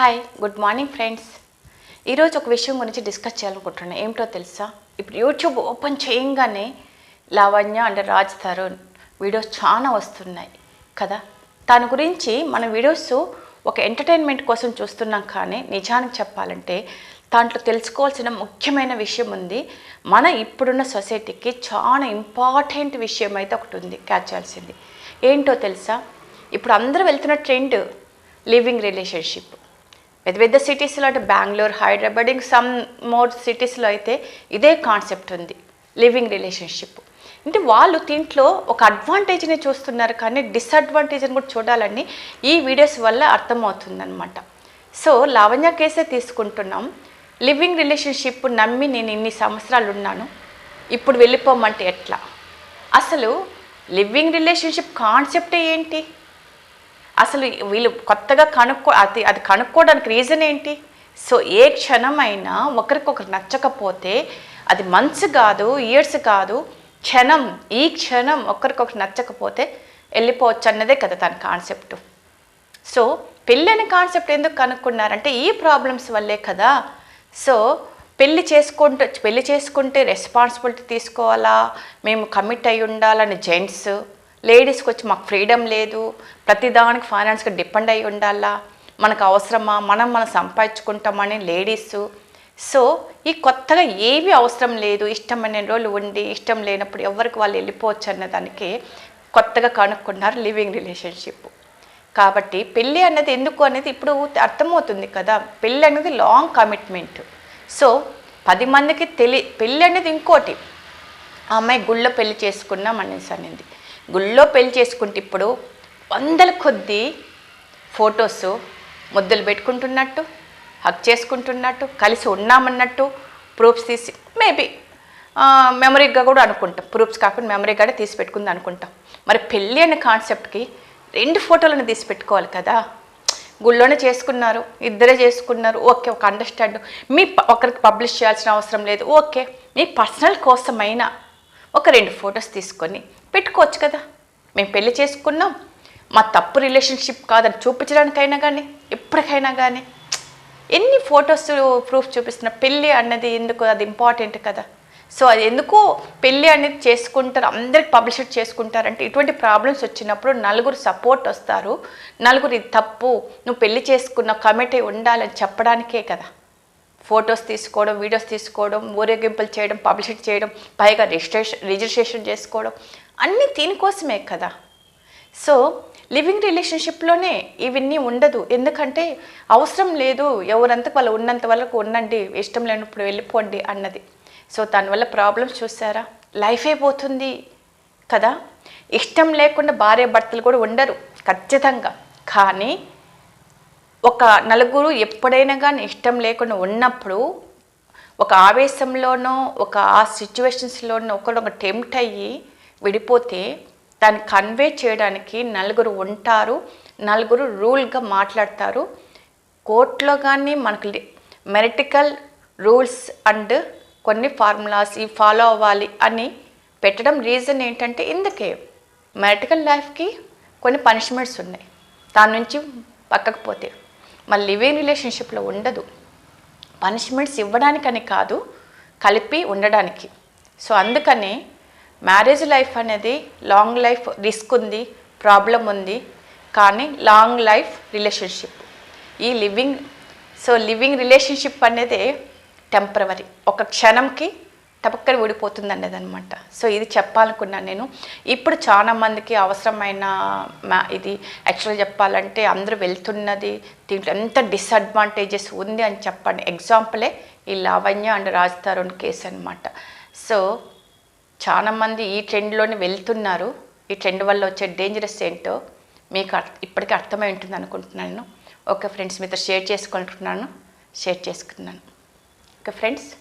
Hi good morning friends ఈరోజు ఒక విషయం గురించి డిస్కస్ చేయాలనుకుంటున్నాను ఏమిటో తెలుసా? ఇప్పుడు యూట్యూబ్ ఓపెన్ చేయంగానే లావణ్య అండ్ రాజ్ తరుణ్ వీడియోస్ చాలా వస్తున్నాయి కదా? దాని గురించి మన వీడియోస్ ఒక ఎంటర్టైన్మెంట్ కోసం చూస్తున్నాం కానీ నిజానికి చెప్పాలంటే దాంట్లో తెలుసుకోవాల్సిన ముఖ్యమైన విషయం ఉంది. మన ఇప్పుడున్న సొసైటీకి చాలా ఇంపార్టెంట్ విషయం అయితే ఒకటి ఉంది క్యాచ్ చేయాల్సింది. ఏంటో తెలుసా? ఇప్పుడు అందరూ వెళ్తున్న ట్రెండ్ లివింగ్ రిలేషన్షిప్ పెద్ద పెద్ద సిటీస్లో అంటే బెంగళూరు హైదరాబాద్ ఇంక సమ్ మోర్ సిటీస్లో అయితే ఇదే కాన్సెప్ట్ ఉంది లివింగ్ రిలేషన్షిప్ అంటే వాళ్ళు దీంట్లో ఒక అడ్వాంటేజ్ని చూస్తున్నారు కానీ డిసడ్వాంటేజ్ని కూడా చూడాలని ఈ వీడియోస్ వల్ల అర్థమవుతుందనమాట సో లావణ్య కేసే తీసుకుంటున్నాం. లివింగ్ రిలేషన్షిప్ నమ్మి నేను ఇన్ని సంవత్సరాలు ఉన్నాను ఇప్పుడు వెళ్ళిపోమంటే ఎట్లా? అసలు లివింగ్ రిలేషన్షిప్ కాన్సెప్టే ఏంటి? అసలు వీళ్ళు కొత్తగా కనుక్కో అది అది కనుక్కోవడానికి రీజన్ ఏంటి? సో ఏ క్షణమైనా ఒకరికొకరు నచ్చకపోతే అది మంత్స్ కాదు ఇయర్స్ కాదు క్షణం ఈ క్షణం ఒకరికొకరు నచ్చకపోతే వెళ్ళిపోవచ్చు అన్నదే కదా తన కాన్సెప్ట్ సో పెళ్ళి అనే కాన్సెప్ట్ ఎందుకు కనుక్కున్నారంటే ఈ ప్రాబ్లమ్స్ వల్లే కదా. సో పెళ్ళి చేసుకుంటే పెళ్ళి చేసుకుంటే రెస్పాన్సిబిలిటీ తీసుకోవాలా? మేము కమిట్ అయి ఉండాలని జెంట్స్ లేడీస్కి వచ్చి మాకు ఫ్రీడమ్ లేదు. ప్రతిదానికి ఫైనాన్స్కి డిపెండ్ అయి ఉండాలా? మనకు అవసరమా? మనం మనం సంపాదించుకుంటామని లేడీస్. సో ఈ కొత్తగా ఏవి అవసరం లేదు. ఇష్టమైన రోజులు ఉండి ఇష్టం లేనప్పుడు ఎవరికి వాళ్ళు వెళ్ళిపోవచ్చు అన్న దానికి కొత్తగా కనుక్కున్నారు లివింగ్ రిలేషన్షిప్. కాబట్టి పెళ్ళి అన్నది ఎందుకు అనేది ఇప్పుడు అర్థమవుతుంది కదా? పెళ్ళి అనేది లాంగ్ కమిట్మెంట్. సో పది మందికి తెలి పెళ్ళి అనేది ఇంకోటి. అమ్మాయి గుళ్ళో పెళ్ళి చేసుకున్నాం అనేసి అనేది. గుళ్ళో పెళ్ళి చేసుకుంటే ఇప్పుడు వందల కొద్దీ ఫొటోస్ ముద్దలు పెట్టుకుంటున్నట్టు హక్ చేసుకుంటున్నట్టు కలిసి ఉన్నామన్నట్టు ప్రూఫ్స్ తీసి మేబీ మెమరీగా కూడా అనుకుంటాం. ప్రూఫ్స్ కాకుండా మెమరీగా తీసి పెట్టుకుంది అనుకుంటాం. మరి పెళ్ళి అనే కాన్సెప్ట్కి రెండు ఫోటోలను తీసి పెట్టుకోవాలి కదా. గుళ్ళోనే చేసుకున్నారు ఇద్దరే చేసుకున్నారు ఓకే ఒక అండర్స్టాండ్ మీ ప- ఒకరికి పబ్లిష్ చేయాల్సిన అవసరం లేదు ఓకే. మీ పర్సనల్ కోసమైనా ఒక రెండు ఫొటోస్ తీసుకొని పెట్టుకోవచ్చు కదా. మేము పెళ్ళి చేసుకున్నాం. మా తప్పు రిలేషన్షిప్ కాదని చూపించడానికైనా కానీ ఎప్పటికైనా కానీ ఎన్ని ఫొటోస్ ప్రూఫ్ చూపిస్తున్న పెళ్ళి అన్నది ఎందుకు అది ఇంపార్టెంట్ కదా. సో అది ఎందుకు పెళ్ళి అనేది చేసుకుంటారు అందరికి పబ్లిషిట్ చేసుకుంటారంటే ఇటువంటి ప్రాబ్లమ్స్ వచ్చినప్పుడు నలుగురు సపోర్ట్ వస్తారు. నలుగురు ఇది తప్పు నువ్వు పెళ్ళి చేసుకున్న కమిటీ ఉండాలని చెప్పడానికే కదా. ఫొటోస్ తీసుకోవడం వీడియోస్ తీసుకోవడం ఊరేగింపులు చేయడం పబ్లిషిట్ చేయడం పైగా రిజిస్ట్రేషన్ రిజిస్ట్రేషన్ చేసుకోవడం అన్నీ దీనికోసమే కదా. సో లివింగ్ రిలేషన్షిప్లోనే ఇవన్నీ ఉండదు. ఎందుకంటే అవసరం లేదు ఎవరంతకు వాళ్ళు ఉన్నంత వరకు ఉండండి ఇష్టం లేనప్పుడు వెళ్ళిపోండి అన్నది. సో దానివల్ల ప్రాబ్లమ్స్ చూసారా? లైఫ్ అయిపోతుంది కదా. ఇష్టం లేకుండా భార్య భర్తలు కూడా ఉండరు ఖచ్చితంగా. కానీ ఒక నలుగురు ఎప్పుడైనా కానీ ఇష్టం లేకుండా ఉన్నప్పుడు ఒక ఆవేశంలోనో ఒక ఆ సిచ్యువేషన్స్లోనో ఒకరు టెంప్ట్ అయ్యి విడిపోతే దాన్ని కన్వే చేయడానికి నలుగురు ఉంటారు నలుగురు రూల్గా మాట్లాడతారు. కోర్టులో కానీ మనకు మెరిటికల్ రూల్స్ అండ్ కొన్ని ఫార్ములాస్ ఈ ఫాలో అవ్వాలి అని పెట్టడం రీజన్ ఏంటంటే ఇందుకే. మెరిటికల్ లైఫ్కి కొన్ని పనిష్మెంట్స్ ఉన్నాయి. దాని నుంచి పక్కకు పోతే. మన లివింగ్ రిలేషన్షిప్లో ఉండదు. పనిష్మెంట్స్ ఇవ్వడానికని కాదు కలిపి ఉండడానికి. సో అందుకని మ్యారేజ్ లైఫ్ అనేది లాంగ్ లైఫ్ రిస్క్ ఉంది ప్రాబ్లం ఉంది కానీ లాంగ్ లైఫ్ రిలేషన్షిప్ ఈ లివింగ్ సో లివింగ్ రిలేషన్షిప్ అనేది టెంపరవరీ ఒక క్షణంకి టపక్కన ఊడిపోతుంది అనేది అనమాట సో ఇది చెప్పాలనుకున్నాను నేను. ఇప్పుడు చాలా మందికి అవసరమైన మ్యా ఇది యాక్చువల్గా చెప్పాలంటే అందరూ వెళ్తున్నది దీంట్లో ఎంత డిసడ్వాంటేజెస్ ఉంది అని చెప్పండి. ఎగ్జాంపులే ఈ లావణ్య అండ్ రాజ్ తరుణ్ కేసు అనమాట సో చాలామంది ఈ ట్రెండ్లోనే వెళ్తున్నారు. ఈ ట్రెండ్ వల్ల వచ్చే డేంజరస్ ఏంటో మీకు అర్థ- ఇప్పటికీ అర్థమై ఉంటుంది అనుకుంటున్నాను. ఓకే ఫ్రెండ్స్ మీతో షేర్ చేసుకుంటున్నాను. షేర్ చేసుకున్నాను. Okay friends